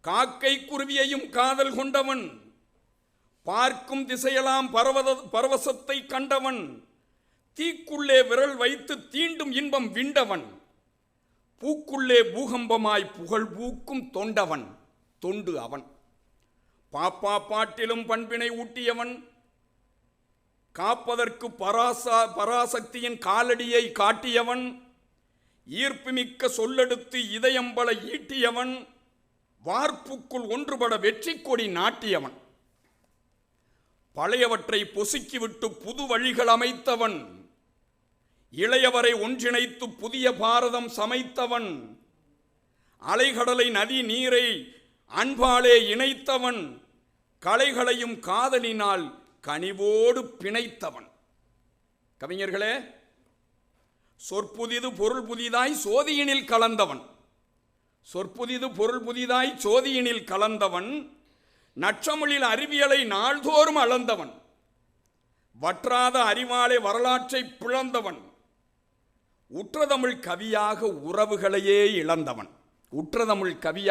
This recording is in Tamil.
காக்கை குருவியையும் காதல் கொண்டவன். பார்க்கும் திசையெல்லாம் பரவத பரவசத்தை கண்டவன். தீக்குள்ளே விரல் வைத்து தீண்டும் இன்பம் விண்டவன். பூக்குள்ளே பூகம்பமாய் புகழ் பூக்கும் தொண்டவன் தொண்டு அவன். பாப்பா பாட்டிலும் பண்பினை ஊட்டியவன். காப்பதற்கு பராசா பராசக்தியின் காலடியை காட்டியவன். ஈர்ப்புமிக்க சொல்லெடுத்து இதயம்பல ஈட்டியவன். வார்ப்புக்குள் ஒன்றுபட வெற்றி கொடி நாட்டியவன். பழையவற்றை பொசுக்கிவிட்டு புது வழிகள் அமைத்தவன். இளையவரை ஒன்றிணைத்து புதிய பாரதம் சமைத்தவன். அலைகடலை நதி நீரை அன்பாலே இணைத்தவன். கலைகளையும் காதலினால் கனிவோடு பிணைத்தவன். கவிஞர்களே சொற்புதிது பொருள் புதிதாய் சோதியினில் கலந்தவன். சொற்புதிது பொருள் புதிதாய் சோதியினில் கலந்தவன் நற்றமிழில் அறிவியலை நாள்தோறும் அளந்தவன் வற்றாத அறிவாலை வரலாற்றை பிளந்தவன் உற்றதமிழ் கவியாக உறவுகளையே இழந்தவன். உற்றதமிழ் கவியாக